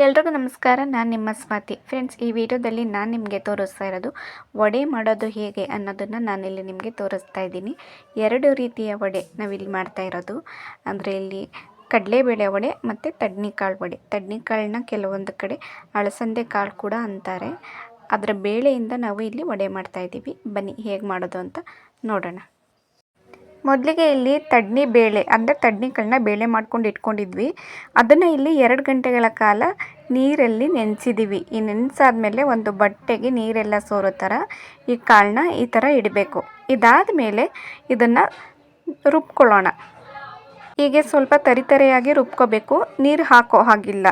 ಎಲ್ರಿಗೂ ನಮಸ್ಕಾರ, ನಾನು ನಿಮ್ಮ ಸ್ವಾತಿ. ಫ್ರೆಂಡ್ಸ್ ಈ ವಿಡಿಯೋದಲ್ಲಿ ನಾನು ನಿಮಗೆ ತೋರಿಸ್ತಾ ಇರೋದು ವಡೆ ಮಾಡೋದು ಹೇಗೆ ಅನ್ನೋದನ್ನು ನಾನಿಲ್ಲಿ ನಿಮಗೆ ತೋರಿಸ್ತಾ ಇದ್ದೀನಿ. ಎರಡು ರೀತಿಯ ವಡೆ ನಾವಿಲ್ಲಿ ಮಾಡ್ತಾ ಇರೋದು. ಅಂದರೆ ಇಲ್ಲಿ ಕಡಲೆಬೇಳೆ ವಡೆ ಮತ್ತು ತಡ್ನಿಕಾಳು ವಡೆ. ತಡ್ನಿಕಾಳನ್ನ ಕೆಲವೊಂದು ಕಡೆ ಅಳಸಂದೆ ಕಾಳು ಕೂಡ ಅಂತಾರೆ. ಅದರ ಬೇಳೆಯಿಂದ ನಾವು ಇಲ್ಲಿ ವಡೆ ಮಾಡ್ತಾ ಇದ್ದೀವಿ. ಬನ್ನಿ, ಹೇಗೆ ಮಾಡೋದು ಅಂತ ನೋಡೋಣ. ಮೊದಲಿಗೆ ಇಲ್ಲಿ ತಡ್ನಿ ಬೇಳೆ, ಅಂದರೆ ತಡ್ನಿಗಳನ್ನ ಬೇಳೆ ಮಾಡ್ಕೊಂಡು ಇಟ್ಕೊಂಡಿದ್ವಿ. ಅದನ್ನು ಇಲ್ಲಿ ಎರಡು ಗಂಟೆಗಳ ಕಾಲ ನೀರಲ್ಲಿ ನೆನೆಸಿದ್ದೀವಿ ಈ ನೆನೆಸಾದ್ಮೇಲೆ ಒಂದು ಬಟ್ಟೆಗೆ ನೀರೆಲ್ಲ ಸೋರೋ ಥರ ಈ ಕಾಳನ್ನ ಈ ಥರ ಇಡಬೇಕು. ಇದಾದ ಮೇಲೆ ಇದನ್ನು ರುಬ್ಕೊಳ್ಳೋಣ. ಹೀಗೆ ಸ್ವಲ್ಪ ತರಿತರಿಯಾಗಿ ರುಬ್ಕೋಬೇಕು. ನೀರು ಹಾಕೋ ಹಾಗಿಲ್ಲ.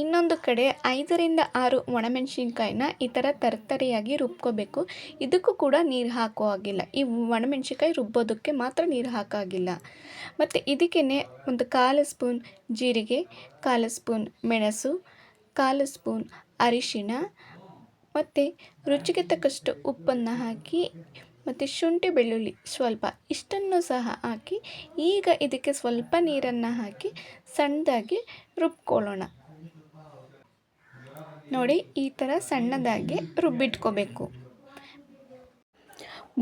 ಇನ್ನೊಂದು ಕಡೆ ಐದರಿಂದ ಆರು ಒಣಮೆಣಸಿನ್ಕಾಯಿನ ಈ ಥರ ತರ್ತರಿಯಾಗಿ ರುಬ್ಕೋಬೇಕು. ಇದಕ್ಕೂ ಕೂಡ ನೀರು ಹಾಕೋ ಹಾಗಿಲ್ಲ. ಈ ಒಣಮೆಣಸಿನ್ಕಾಯಿ ರುಬ್ಬೋದಕ್ಕೆ ಮಾತ್ರ ನೀರು ಹಾಕಾಗಿಲ್ಲ ಮತ್ತು ಇದಕ್ಕೇ ಒಂದು ಕಾಲು ಸ್ಪೂನ್ ಜೀರಿಗೆ, ಕಾಲು ಸ್ಪೂನ್ ಮೆಣಸು, ಕಾಲು ಸ್ಪೂನ್ ಅರಿಶಿಣ, ಮತ್ತು ರುಚಿಗೆ ತಕ್ಕಷ್ಟು ಉಪ್ಪನ್ನು ಹಾಕಿ, ಮತ್ತು ಶುಂಠಿ ಬೆಳ್ಳುಳ್ಳಿ ಸ್ವಲ್ಪ ಇಷ್ಟನ್ನು ಸಹ ಹಾಕಿ, ಈಗ ಇದಕ್ಕೆ ಸ್ವಲ್ಪ ನೀರನ್ನು ಹಾಕಿ ಸಣ್ಣದಾಗಿ ರುಬ್ಕೊಳ್ಳೋಣ. ನೋಡಿ, ಈ ಥರ ಸಣ್ಣದಾಗಿ ರುಬ್ಬಿಟ್ಕೋಬೇಕು.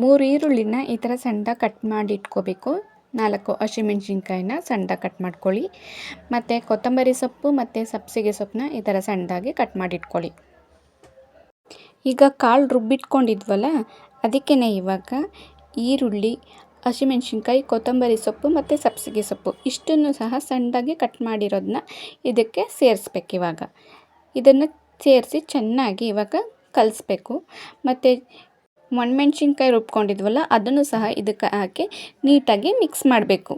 ಮೂರು ಈರುಳ್ಳಿನ ಈ ಥರ ಸಣ್ಣ ಕಟ್ ಮಾಡಿ ಇಟ್ಕೋಬೇಕು ನಾಲ್ಕು ಹಸಿಮೆಣ್ಸಿನ್ಕಾಯಿನ ಸಣ್ಣ ಕಟ್ ಮಾಡ್ಕೊಳ್ಳಿ. ಮತ್ತು ಕೊತ್ತಂಬರಿ ಸೊಪ್ಪು ಮತ್ತು ಸಬ್ಸಿಗೆ ಸೊಪ್ಪನ್ನ ಈ ಥರ ಸಣ್ಣದಾಗಿ ಕಟ್ ಮಾಡಿಟ್ಕೊಳ್ಳಿ. ಈಗ ಕಾಳು ರುಬ್ಬಿಟ್ಕೊಂಡಿದ್ವಲ್ಲ ಅದಕ್ಕೇ ಇವಾಗ ಈರುಳ್ಳಿ, ಹಸಿಮೆಣ್ಸಿನ್ಕಾಯಿ, ಕೊತ್ತಂಬರಿ ಸೊಪ್ಪು ಮತ್ತು ಸಬ್ಸಿಗೆ ಸೊಪ್ಪು ಇಷ್ಟನ್ನು ಸಹ ಸಣ್ಣದಾಗಿ ಕಟ್ ಮಾಡಿರೋದನ್ನ ಇದಕ್ಕೆ ಸೇರಿಸ್ಬೇಕು ಇವಾಗ. ಇದನ್ನು ಸೇರಿಸಿ ಚೆನ್ನಾಗಿ ಇವಾಗ ಕಲಿಸ್ಬೇಕು. ಮತ್ತು ಒಣಮೆಣ್ಸಿನ್ಕಾಯಿ ರುಬ್ಕೊಂಡಿದ್ವಲ್ಲ, ಅದನ್ನು ಸಹ ಇದಕ್ಕೆ ಹಾಕಿ ನೀಟಾಗಿ ಮಿಕ್ಸ್ ಮಾಡಬೇಕು.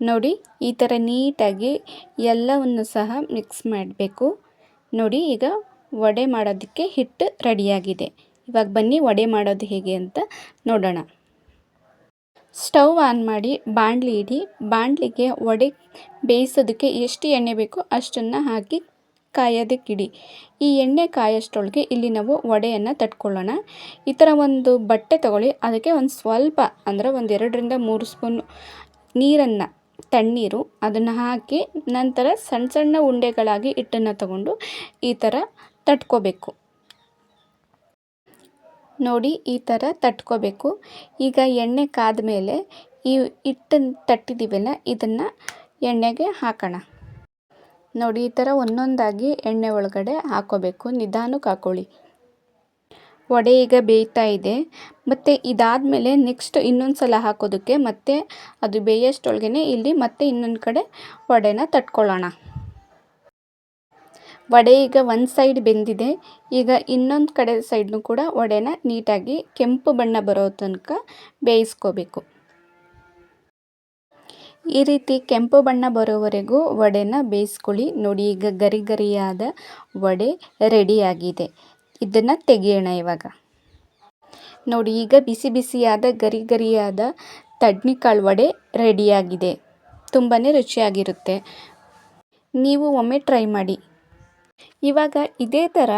ನೋಡಿ, ಈ ಥರ ನೀಟಾಗಿ ಎಲ್ಲವನ್ನು ಸಹ ಮಿಕ್ಸ್ ಮಾಡಬೇಕು. ನೋಡಿ, ಈಗ ವಡೆ ಮಾಡೋದಕ್ಕೆ ಹಿಟ್ಟು ರೆಡಿಯಾಗಿದೆ. ಇವಾಗ ಬನ್ನಿ ವಡೆ ಮಾಡೋದು ಹೇಗೆ ಅಂತ ನೋಡೋಣ. ಸ್ಟವ್ ಆನ್ ಮಾಡಿ ಬಾಣಲಿ ಇಡಿ. ಬಾಣಲಿಗೆ ವಡೆ ಬೇಯಿಸೋದಕ್ಕೆ ಎಷ್ಟು ಎಣ್ಣೆ ಬೇಕೋ ಅಷ್ಟನ್ನು ಹಾಕಿ ಕಾಯೋದಕ್ಕಿಡಿ ಈ ಎಣ್ಣೆ ಕಾಯೋಷ್ಟೊಳಗೆ ಇಲ್ಲಿ ನಾವು ವಡೆಯನ್ನು ತಟ್ಕೊಳ್ಳೋಣ. ಈ ಥರ ಒಂದು ಬಟ್ಟೆ ತಗೊಳ್ಳಿ. ಅದಕ್ಕೆ ಒಂದು ಸ್ವಲ್ಪ ಅಂದರೆ ಒಂದು ಎರಡರಿಂದ ಮೂರು ಸ್ಪೂನ್ ನೀರನ್ನು, ತಣ್ಣೀರು ಅದನ್ನು ಹಾಕಿ ನಂತರ ಸಣ್ಣ ಸಣ್ಣ ಉಂಡೆಗಳಾಗಿ ಹಿಟ್ಟನ್ನು ತಗೊಂಡು ಈ ಥರ ತಟ್ಕೋಬೇಕು. ನೋಡಿ ಈ ಥರ ತಟ್ಕೋಬೇಕು. ಈಗ ಎಣ್ಣೆ ಕಾದ ಮೇಲೆ ಈ ಹಿಟ್ಟನ್ನು ತಟ್ಟಿದ್ದೀವಲ್ಲ ಇದನ್ನು ಎಣ್ಣೆಗೆ ಹಾಕೋಣ. ನೋಡಿ, ಈ ಥರ ಒಂದೊಂದಾಗಿ ಎಣ್ಣೆ ಒಳಗಡೆ ಹಾಕೋಬೇಕು. ನಿಧಾನಕ್ಕೆ ಹಾಕೊಳ್ಳಿ. ವಡೆ ಈಗ ಬೇಯ್ತಾ ಇದೆ. ಮತ್ತು ಇದಾದಮೇಲೆ ನೆಕ್ಸ್ಟ್ ಇನ್ನೊಂದು ಸಲ ಹಾಕೋದಕ್ಕೆ ಮತ್ತೆ ಅದು ಬೇಯೋಷ್ಟೊಳಗೆ ಇಲ್ಲಿ ಮತ್ತೆ ಇನ್ನೊಂದು ಕಡೆ ವಡೆನ ತಟ್ಕೊಳ್ಳೋಣ. ವಡೆ ಈಗ ಒಂದು ಸೈಡ್ ಬೆಂದಿದೆ. ಈಗ ಇನ್ನೊಂದು ಕಡೆ ಸೈಡ್ನು ಕೂಡ ವಡೆನ ನೀಟಾಗಿ ಕೆಂಪು ಬಣ್ಣ ಬರೋ ತನಕ ಬೇಯಿಸ್ಕೋಬೇಕು. ಈ ರೀತಿ ಕೆಂಪು ಬಣ್ಣ ಬರೋವರೆಗೂ ವಡೆನ ಬೇಯಿಸ್ಕೊಳ್ಳಿ. ನೋಡಿ, ಈಗ ಗರಿ ಗರಿಯಾದ ವಡೆ ರೆಡಿಯಾಗಿದೆ. ಇದನ್ನು ತೆಗೆಯೋಣ ಇವಾಗ. ನೋಡಿ, ಈಗ ಬಿಸಿ ಬಿಸಿಯಾದ ಗರಿ ಗರಿಯಾದ ತಡ್ನಿಕಾಳು ವಡೆ ರೆಡಿಯಾಗಿದೆ. ತುಂಬಾ ರುಚಿಯಾಗಿರುತ್ತೆ. ನೀವು ಒಮ್ಮೆ ಟ್ರೈ ಮಾಡಿ. ಇವಾಗ ಇದೇ ಥರ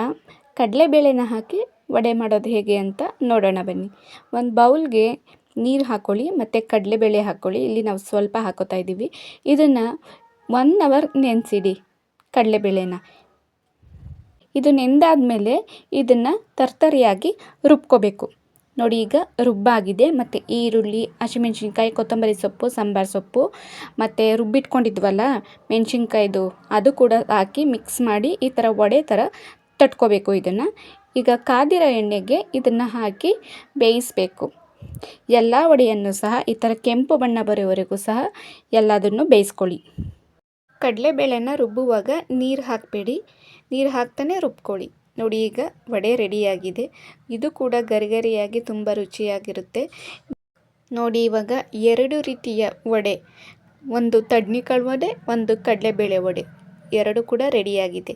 ಕಡಲೆಬೇಳೆನ ಹಾಕಿ ವಡೆ ಮಾಡೋದು ಹೇಗೆ ಅಂತ ನೋಡೋಣ ಬನ್ನಿ. ಒಂದು ಬೌಲ್ಗೆ ನೀರು ಹಾಕ್ಕೊಳ್ಳಿ ಮತ್ತು ಕಡಲೆಬೇಳೆ ಹಾಕ್ಕೊಳ್ಳಿ ಇಲ್ಲಿ ನಾವು ಸ್ವಲ್ಪ ಹಾಕೋತಾ ಇದ್ದೀವಿ. ಇದನ್ನು ಒನ್ ಅವರ್ ನೆನೆಸಿಡಿ ಕಡಲೆಬೇಳೆನ. ಇದು ನೆಂದಾದಮೇಲೆ ಇದನ್ನು ತರ್ತರಿಯಾಗಿ ರುಬ್ಕೋಬೇಕು. ನೋಡಿ ಈಗ ರುಬ್ಬಾಗಿದೆ. ಮತ್ತು ಈರುಳ್ಳಿ, ಹಸಿಮೆಣ್ಸಿನ್ಕಾಯಿ, ಕೊತ್ತಂಬರಿ ಸೊಪ್ಪು, ಸಾಂಬಾರು ಸೊಪ್ಪು, ಮತ್ತು ರುಬ್ಬಿಟ್ಕೊಂಡಿದ್ವಲ್ಲ ಮೆಣಸಿನ್ಕಾಯ್ದು, ಅದು ಕೂಡ ಹಾಕಿ ಮಿಕ್ಸ್ ಮಾಡಿ ಈ ಥರ ವಡೆ ಥರ ತಟ್ಕೋಬೇಕು ಇದನ್ನು. ಈಗ ಕಾದಿರೋ ಎಣ್ಣೆಗೆ ಇದನ್ನು ಹಾಕಿ ಬೇಯಿಸಬೇಕು. ಎಲ್ಲ ವಡೆಯನ್ನು ಸಹ ಈ ಥರ ಕೆಂಪು ಬಣ್ಣ ಬರೋವರೆಗೂ ಸಹ ಎಲ್ಲದನ್ನು ಬೇಯಿಸ್ಕೊಳ್ಳಿ. ಕಡಲೆಬೇಳೆನ ರುಬ್ಬುವಾಗ ನೀರು ಹಾಕಬೇಡಿ. ನೀರು ಹಾಕ್ತಾನೆ ರುಬ್ಕೊಳ್ಳಿ. ನೋಡಿ, ಈಗ ವಡೆ ರೆಡಿಯಾಗಿದೆ. ಇದು ಕೂಡ ಗರಿಗರಿಯಾಗಿ ತುಂಬ ರುಚಿಯಾಗಿರುತ್ತೆ. ನೋಡಿ, ಇವಾಗ ಎರಡು ರೀತಿಯ ವಡೆ. ಒಂದು ತಡ್ನಿಕಾಳು ವಡೆ, ಒಂದು ಕಡಲೆಬೇಳೆ ವಡೆ. ಎರಡು ಕೂಡ ರೆಡಿಯಾಗಿದೆ.